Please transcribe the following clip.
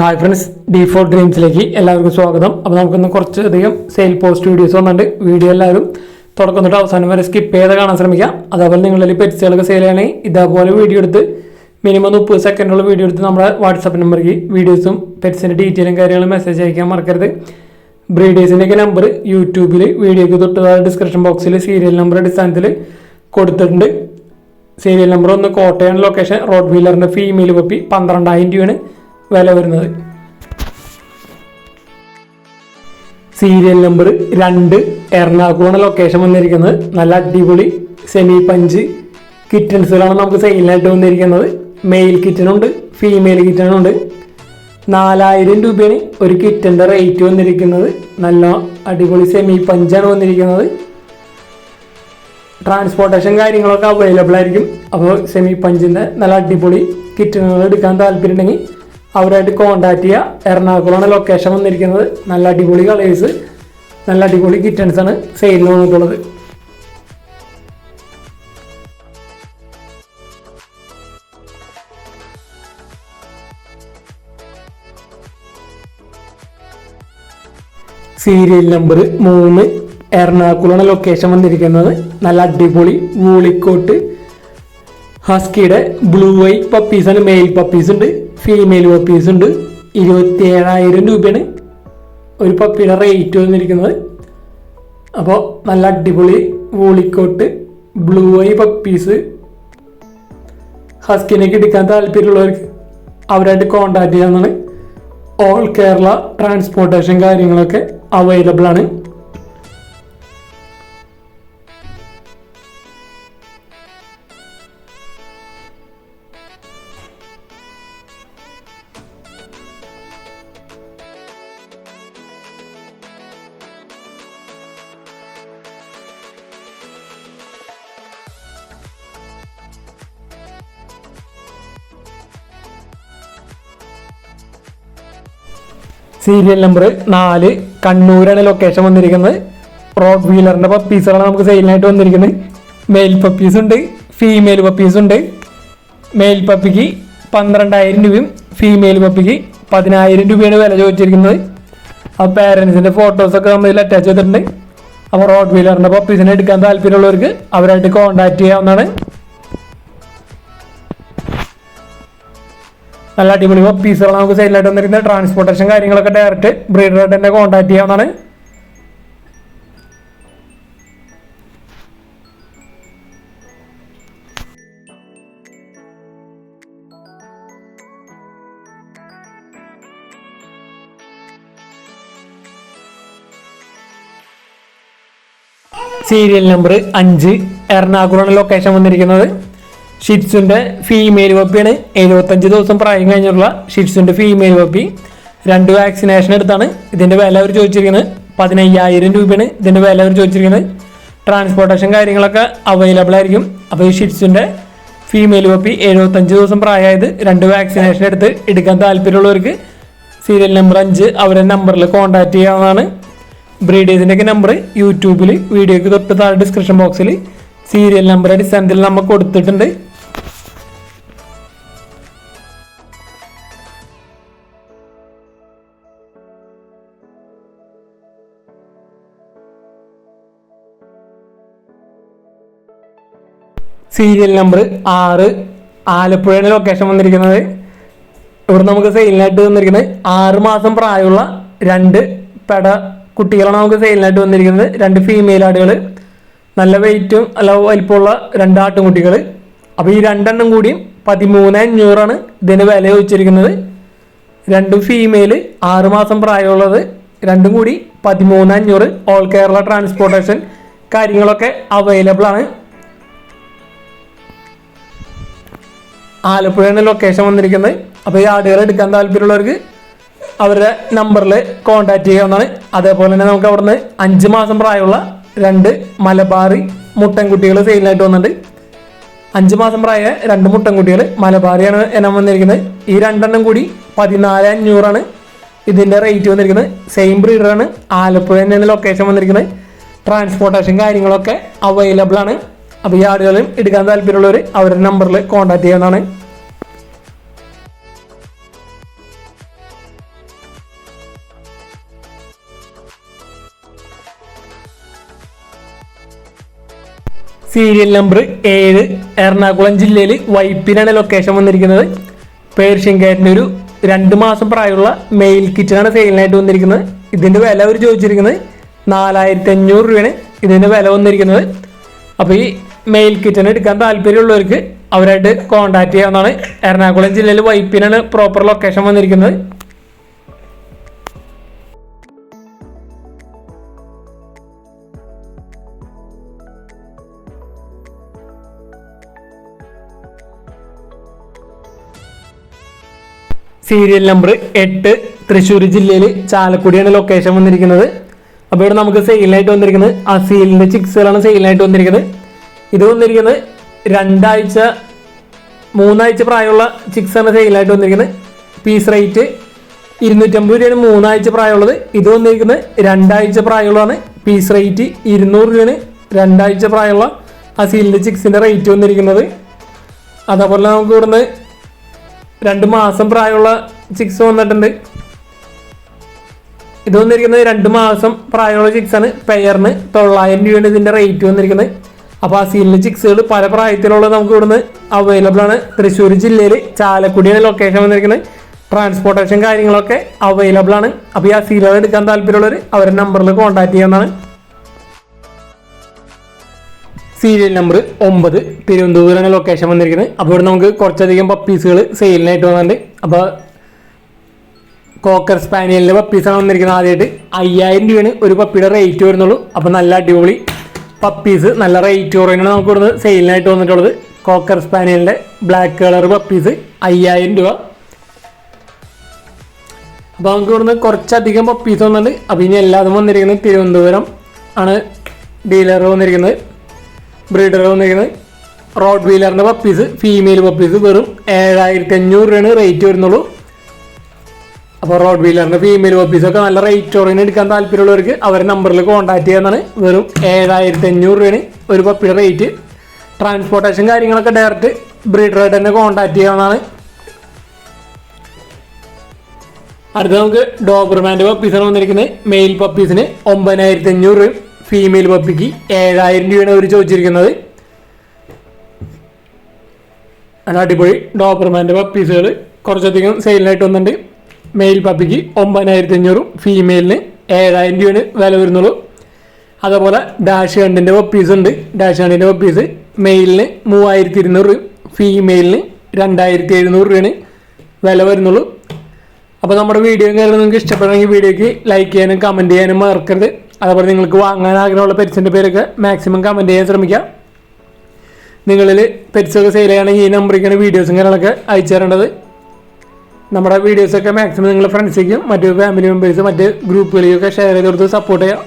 Hi friends D four ഡ്രീംസിലേക്ക് എല്ലാവർക്കും സ്വാഗതം. അപ്പോൾ നമുക്കിന്ന് കുറച്ചധികം സെയിൽ പോസ്റ്റ് വീഡിയോസ് വന്നിട്ടുണ്ട്. വീഡിയോ എല്ലാവരും തുടക്കം തൊട്ട് അവസാനം വരെ സ്കിപ്പ് ചെയ്ത് കാണാൻ ശ്രമിക്കാം. അതേപോലെ നിങ്ങളിൽ പെറ്റ്സുകളൊക്കെ സെയിൽ ചെയ്യണമെങ്കിൽ ഇതേപോലെ വീഡിയോ എടുത്ത് മിനിമം മുപ്പത് സെക്കൻഡുള്ള വീഡിയോ എടുത്ത് നമ്മുടെ വാട്സപ്പ് നമ്പറിൽ വീഡിയോസും പെറ്റ്സിന്റെ ഡീറ്റെയിലും കാര്യങ്ങളും മെസ്സേജ് അയക്കാൻ മറക്കരുത്. ബ്രീഡേഴ്സിന്റെയൊക്കെ നമ്പർ യൂട്യൂബിൽ വീഡിയോക്ക് തൊട്ട് ഡിസ്ക്രിപ്ഷൻ ബോക്സിൽ സീരിയൽ നമ്പർ അടിസ്ഥാനത്തിൽ കൊടുത്തിട്ടുണ്ട്. സീരിയൽ നമ്പർ ഒന്ന് കോട്ടയം ലൊക്കേഷൻ റോഡ് വീലറിന്റെ ഫീമെയിൽ പപ്പി പന്ത്രണ്ടായിരം രൂപയാണ്. വില വരുന്നത്. സീരിയൽ നമ്പർ രണ്ട് എറണാകുളം ലൊക്കേഷൻ വന്നിരിക്കുന്നത്. നല്ല അടിപൊളി സെമി പഞ്ച് കിറ്റൻസുകളാണ് നമുക്ക് സെയിലിനായിട്ട് വന്നിരിക്കുന്നത്. മെയിൽ കിറ്റനുണ്ട് ഫീമെയിൽ കിറ്റനുണ്ട് നാലായിരം രൂപയാണ് ഒരു കിറ്റന്റെ റേറ്റ് വന്നിരിക്കുന്നത്. നല്ല അടിപൊളി സെമി പഞ്ചാണ് വന്നിരിക്കുന്നത്. ട്രാൻസ്പോർട്ടേഷൻ കാര്യങ്ങളൊക്കെ അവൈലബിൾ ആയിരിക്കും. അപ്പോൾ സെമി പഞ്ചിന്റെ നല്ല അടിപൊളി കിറ്റനുകൾ എടുക്കാൻ താല്പര്യമുണ്ടെങ്കിൽ അവരായിട്ട് കോണ്ടാക്ട് ചെയ്യുക എറണാകുളമാണ് ലൊക്കേഷൻ വന്നിരിക്കുന്നത്. നല്ല അടിപൊളി കളേഴ്സ് നല്ല അടിപൊളി ആണ് സെയിലിന് വന്നിട്ടുള്ളത്. സീരിയൽ നമ്പർ മൂന്ന്. എറണാകുളമാണ് ലൊക്കേഷൻ വന്നിരിക്കുന്നത്. നല്ല അടിപൊളി വൂളിക്കോട്ട്. ഹസ്കിയുടെ ബ്ലൂ ഐ പപ്പീസ് ആണ് മെയിൽ പപ്പീസ് ഉണ്ട്. ഫീമെയിൽ പപ്പീസ് ഉണ്ട്. ഇരുപത്തി ഏഴായിരം രൂപയാണ് ഒരു പപ്പിയുടെ റേറ്റ് വന്നിരിക്കുന്നത്. അപ്പോൾ നല്ല അടിപൊളി woolly coat blue eye puppies ഹസ്കിനൊക്കെ എടുക്കാൻ താല്പര്യമുള്ളവർക്ക് അവരായിട്ട് കോണ്ടാക്ട് ചെയ്യാവുന്നതാണ്. ഓൾ കേരള ട്രാൻസ്പോർട്ടേഷൻ കാര്യങ്ങളൊക്കെ അവൈലബിൾ ആണ്. സീരിയൽ നമ്പർ നാല് കണ്ണൂരാണ് ലൊക്കേഷൻ വന്നിരിക്കുന്നത്. റോഡ് വീലറിന്റെ പപ്പീസുകളാണ് നമുക്ക് സെയിലിനായിട്ട് വന്നിരിക്കുന്നത്. മെയിൽ പപ്പീസ് ഉണ്ട് ഫീമെയിൽ പപ്പീസ് ഉണ്ട്. മെയിൽ പപ്പിക്ക് പന്ത്രണ്ടായിരം രൂപയും ഫീമെയിൽ പപ്പിക്ക് പതിനായിരം രൂപയാണ് വില ചോദിച്ചിരിക്കുന്നത്. ആ ഫോട്ടോസ് ഫോട്ടോസൊക്കെ നമ്മൾ ഇതിൽ അറ്റാച്ച് ചെയ്തിട്ടുണ്ട്. അപ്പോൾ റോഡ് വീലറിന്റെ പപ്പീസിനെ എടുക്കാൻ താല്പര്യമുള്ളവർക്ക് അവരായിട്ട് കോൺടാക്ട് ചെയ്യാവുന്നതാണ്. നല്ല അടിപൊളി പീസുകൾ നമുക്ക് സെയിലായിട്ട് വന്നിരിക്കുന്നത്. ട്രാൻസ്പോർട്ടേഷൻ കാര്യങ്ങളൊക്കെ ഡയറക്റ്റ് ബ്രീഡറായിട്ട് തന്നെ കോൺടാക്ട് ചെയ്യാവുന്നതാണ്. സീരിയൽ നമ്പർ അഞ്ച് എറണാകുളം ലൊക്കേഷൻ വന്നിരിക്കുന്നത്. ഷിറ്റ്സുന്റെ ഫീമെയിൽ പപ്പിയാണ് എഴുപത്തഞ്ച് ദിവസം പ്രായം കഴിഞ്ഞുള്ള ഷിറ്റ്സുന്റെ ഫീമെയിൽ പപ്പി രണ്ട് വാക്സിനേഷൻ എടുത്താണ്. ഇതിന്റെ വില അവർ ചോദിച്ചിരിക്കുന്നത് പതിനയ്യായിരം രൂപയാണ്. ഇതിന്റെ വില അവർ ചോദിച്ചിരിക്കുന്നത്. ട്രാൻസ്പോർട്ടേഷൻ കാര്യങ്ങളൊക്കെ അവൈലബിൾ ആയിരിക്കും. അപ്പോൾ ഈ ഷിറ്റ്സിന്റെ ഫീമെയിൽ പപ്പി എഴുപത്തഞ്ച് ദിവസം പ്രായമായത് രണ്ട് വാക്സിനേഷൻ എടുത്ത് എടുക്കാൻ താല്പര്യമുള്ളവർക്ക് സീരിയൽ നമ്പർ അഞ്ച് അവരുടെ നമ്പറിൽ കോൺടാക്ട് ചെയ്യാവുന്നതാണ്. ബ്രീഡേഴ്സിന്റെയൊക്കെ നമ്പർ യൂട്യൂബിൽ വീഡിയോക്ക് തൊട്ട് താഴെ ഡിസ്ക്രിപ്ഷൻ ബോക്സിൽ സീരിയൽ നമ്പർ അടിസ്ഥാനത്തിൽ നമ്മൾ കൊടുത്തിട്ടുണ്ട്. സീരിയൽ നമ്പർ ആറ് ആലപ്പുഴയുടെ ലൊക്കേഷൻ വന്നിരിക്കുന്നത്. ഇവിടെ നമുക്ക് സെയിലിനായിട്ട് വന്നിരിക്കുന്നത് ആറ് മാസം പ്രായമുള്ള രണ്ട് പെട കുട്ടികളാണ് നമുക്ക് സെയിലിനായിട്ട് വന്നിരിക്കുന്നത്. രണ്ട് ഫീമെയിൽ ആടുകൾ. നല്ല വെയിറ്റും നല്ല വലിപ്പമുള്ള രണ്ട് ആട്ടുംകുട്ടികൾ. അപ്പോൾ ഈ രണ്ടെണ്ണം കൂടിയും പതിമൂന്ന് അഞ്ഞൂറാണ് ഇതിന് വില ചോദിച്ചിരിക്കുന്നത്. രണ്ടും ഫീമെയിൽ ആറ് മാസം പ്രായമുള്ളത്. രണ്ടും കൂടി പതിമൂന്ന് അഞ്ഞൂറ്. ഓൾ കേരള ട്രാൻസ്പോർട്ടേഷൻ കാര്യങ്ങളൊക്കെ അവൈലബിൾ ആണ്. ആലപ്പുഴയാണ് ലൊക്കേഷൻ വന്നിരിക്കുന്നത്. അപ്പോൾ ഈ ആടുകൾ എടുക്കാൻ താല്പര്യമുള്ളവർക്ക് അവരുടെ നമ്പറിൽ കോൺടാക്ട് ചെയ്യാവുന്നതാണ്. അതേപോലെ തന്നെ നമുക്ക് അവിടുന്ന് അഞ്ച് മാസം പ്രായമുള്ള രണ്ട് മലബാറി മുട്ടൻകുട്ടികൾ സെയിലിനായിട്ട് വന്നിട്ടുണ്ട്. അഞ്ച് മാസം പ്രായ രണ്ട് മുട്ടൻകുട്ടികൾ മലബാറിയാണ് ഇനം വന്നിരിക്കുന്നത്. ഈ രണ്ടെണ്ണം കൂടി പതിനാല് അഞ്ഞൂറാണ് ഇതിന്റെ റേറ്റ് വന്നിരിക്കുന്നത്. സെയിം ബ്രീഡറാണ് ആലപ്പുഴ തന്നെയാണ് ലൊക്കേഷൻ വന്നിരിക്കുന്നത്. ട്രാൻസ്പോർട്ടേഷൻ കാര്യങ്ങളൊക്കെ അവൈലബിൾ ആണ്. അപ്പൊ ഈ ആടുകളെയും എടുക്കാൻ താല്പര്യമുള്ളവർ അവരുടെ നമ്പറിൽ കോൺടാക്ട് ചെയ്യാവുന്നതാണ്. സീരിയൽ നമ്പർ ഏഴ് എറണാകുളം ജില്ലയിൽ വൈപ്പിനാണ് ലൊക്കേഷൻ വന്നിരിക്കുന്നത്. പേർഷ്യൻകാരന്റെ ഒരു രണ്ട് മാസം പ്രായമുള്ള മെയിൽ കിച്ചണാണ് സെയിലിനായിട്ട് വന്നിരിക്കുന്നത്. ഇതിന്റെ വില അവർ ചോദിച്ചിരിക്കുന്നത് നാലായിരത്തി അഞ്ഞൂറ് രൂപയാണ് ഇതിന്റെ വില വന്നിരിക്കുന്നത്. അപ്പോൾ ഈ മെയിൽ കിച്ചൺ എടുക്കാൻ താല്പര്യമുള്ളവർക്ക് അവരായിട്ട് കോൺടാക്ട് ചെയ്യാവുന്നതാണ്. എറണാകുളം ജില്ലയിൽ വൈപ്പിനാണ് പ്രോപ്പർ ലൊക്കേഷൻ വന്നിരിക്കുന്നത്. സീരിയൽ നമ്പർ എട്ട് തൃശ്ശൂർ ജില്ലയിൽ ചാലക്കുടിയാണ് ലൊക്കേഷൻ വന്നിരിക്കുന്നത്. അപ്പോൾ ഇവിടെ നമുക്ക് സെയിലായിട്ട് വന്നിരിക്കുന്നത്. ആ അസീലിന്റെ ചിക്സുകളാണ് സെയിലായിട്ട് വന്നിരിക്കുന്നത്. ഇത് വന്നിരിക്കുന്നത് രണ്ടാഴ്ച മൂന്നാഴ്ച പ്രായമുള്ള ചിക്സാണ് സെയിലായിട്ട് വന്നിരിക്കുന്നത്. പീസ് റേറ്റ് ഇരുന്നൂറ്റമ്പത് രൂപയാണ് മൂന്നാഴ്ച പ്രായമുള്ളത്. ഇത് വന്നിരിക്കുന്നത് രണ്ടാഴ്ച പ്രായമുള്ളതാണ്. പീസ് റേറ്റ് ഇരുന്നൂറ് രൂപയാണ് രണ്ടാഴ്ച പ്രായമുള്ള ആ സീലിന്റെ ചിക്സിന്റെ റേറ്റ് വന്നിരിക്കുന്നത്. അതേപോലെ നമുക്ക് ഇവിടുന്ന് രണ്ട് മാസം പ്രായമുള്ള ചിക്സ് വന്നിട്ടുണ്ട്. ഇത് വന്നിരിക്കുന്നത് രണ്ട് മാസം പ്രായമുള്ള ചിക്സ് ആണ്. പെയറിന് തൊള്ളായിരം രൂപയാണ് ഇതിന്റെ റേറ്റ് വന്നിരിക്കുന്നത്. അപ്പോൾ ആ സീലിലെ ചിക്സുകൾ പല പ്രായത്തിലുള്ള നമുക്ക് ഇവിടുന്ന് അവൈലബിൾ ആണ്. തൃശ്ശൂർ ജില്ലയിൽ ചാലക്കുടിയാണ് ലൊക്കേഷൻ വന്നിരിക്കുന്നത്. ട്രാൻസ്പോർട്ടേഷൻ കാര്യങ്ങളൊക്കെ അവൈലബിൾ ആണ്. അപ്പോൾ ഈ ആ സീലുകൾ എടുക്കാൻ താല്പര്യമുള്ളവർ അവരുടെ നമ്പറിൽ കോൺടാക്ട് ചെയ്യാവുന്നതാണ്. സീരിയൽ നമ്പർ ഒമ്പത് തിരുവനന്തപുരമാണ് ലൊക്കേഷൻ വന്നിരിക്കുന്നത്. അപ്പോൾ ഇവിടെ നമുക്ക് കുറച്ചധികം പപ്പീസുകൾ സെയിലിനായിട്ട് വന്നിട്ടുണ്ട്. അപ്പോൾ കോക്കർ സ്പാനിയലിന്റെ പപ്പീസാണ് വന്നിരിക്കുന്നത് ആദ്യമായിട്ട് അയ്യായിരം രൂപയാണ് ഒരു പപ്പിയുടെ റേറ്റ് വരുന്നുള്ളൂ. അപ്പോൾ നല്ല അടിപൊളി പപ്പീസ് നല്ല റേറ്റ് കുറവാണ് നമുക്ക് ഇവിടുന്ന് സെയിലിനായിട്ട് വന്നിട്ടുള്ളത്. കോക്കർ സ്പാനിയലിന്റെ ബ്ലാക്ക് കളർ പപ്പീസ് അയ്യായിരം രൂപ. അപ്പോൾ നമുക്ക് ഇവിടുന്ന് കുറച്ചധികം പപ്പീസ് വന്നിട്ടുണ്ട്. അപ്പോൾ ഇനി എല്ലാതും വന്നിരിക്കുന്നത് തിരുവനന്തപുരം ആണ് ഡീലർ വന്നിരിക്കുന്നത്. ബ്രീഡർ വന്നിരിക്കുന്നത്. റോഡ് വീലറിന്റെ പപ്പീസ് ഫീമെയിൽ പപ്പീസ് വെറും ഏഴായിരത്തി അഞ്ഞൂറ് രൂപയാണ് റേറ്റ് വരുന്നുള്ളൂ. അപ്പോൾ റോഡ് വീലറിന്റെ ഫീമെയിൽ ഓഫീസൊക്കെ നല്ല റേറ്റ് ഓറിന് എടുക്കാൻ താല്പര്യമുള്ളവർക്ക് അവരുടെ നമ്പറിൽ കോൺടാക്ട് ചെയ്യാന്നാണ് വെറും ഏഴായിരത്തി അഞ്ഞൂറ് രൂപയാണ് ഒരു പപ്പിയുടെ റേറ്റ് ട്രാൻസ്പോർട്ടേഷൻ കാര്യങ്ങളൊക്കെ ഡയറക്റ്റ് ബ്രീഡറായിട്ട് തന്നെ കോൺടാക്ട് ചെയ്യാവുന്നതാണ് അടുത്ത നമുക്ക് ഡോബർമാന്റെ പപ്പീസാണ് വന്നിരിക്കുന്നത്. മെയിൽ പപ്പീസിന് ഒമ്പതിനായിരത്തി അഞ്ഞൂറ് രൂപയും ഫീമെയിൽ പപ്പിക്ക് ഏഴായിരം രൂപയാണ് അവർ ചോദിച്ചിരിക്കുന്നത്. അടിപൊളി ഡോബർമാന്റെ പപ്പീസുകൾ കുറച്ചധികം സെയിലിനായിട്ട് വന്നിട്ടുണ്ട്. മെയിൽ പപ്പിക്ക് ഒമ്പതിനായിരത്തി അഞ്ഞൂറും ഫീമെയിലിന് ഏഴായിരം രൂപയാണ് വില വരുന്നുള്ളൂ. അതേപോലെ ഡാഷ് ഹണ്ടിന്റെ പപ്പീസ് ഉണ്ട്. ഡാഷ് ഹണ്ടിന്റെ പപ്പീസ് മെയിലിന് മൂവായിരത്തി ഇരുന്നൂറ് ഫീമെയിലിന് രണ്ടായിരത്തി എഴുന്നൂറ് രൂപയാണ് വില വരുന്നുള്ളൂ. അപ്പോൾ നമ്മുടെ വീഡിയോ കാര്യങ്ങൾ നിങ്ങൾക്ക് ഇഷ്ടപ്പെടണമെങ്കിൽ വീഡിയോയ്ക്ക് ലൈക്ക് ചെയ്യാനും കമന്റ് ചെയ്യാനും മറക്കരുത്. അതേപോലെ നിങ്ങൾക്ക് വാങ്ങാൻ ആഗ്രഹമുള്ള പെരിച്ചിന്റെ പേരൊക്കെ മാക്സിമം കമന്റ് ചെയ്യാൻ ശ്രമിക്കാം നിങ്ങളിൽ പെരിച്ചൊക്കെ സെയിൽ ചെയ്യുകയാണെങ്കിൽ ഈ നമ്പറിലേക്കാണ് വീഡിയോസും കാര്യങ്ങളൊക്കെ അയച്ചു തരേണ്ടത് നമ്മുടെ വീഡിയോസൊക്കെ മാക്സിമം നിങ്ങൾ ഫ്രണ്ട്സിലേക്കും മറ്റ് ഫാമിലി മെമ്പേഴ്സ് മറ്റ് ഗ്രൂപ്പുകളിലേക്കൊക്കെ ഷെയർ ചെയ്ത് കൊടുത്ത് സപ്പോർട്ട് ചെയ്യാം.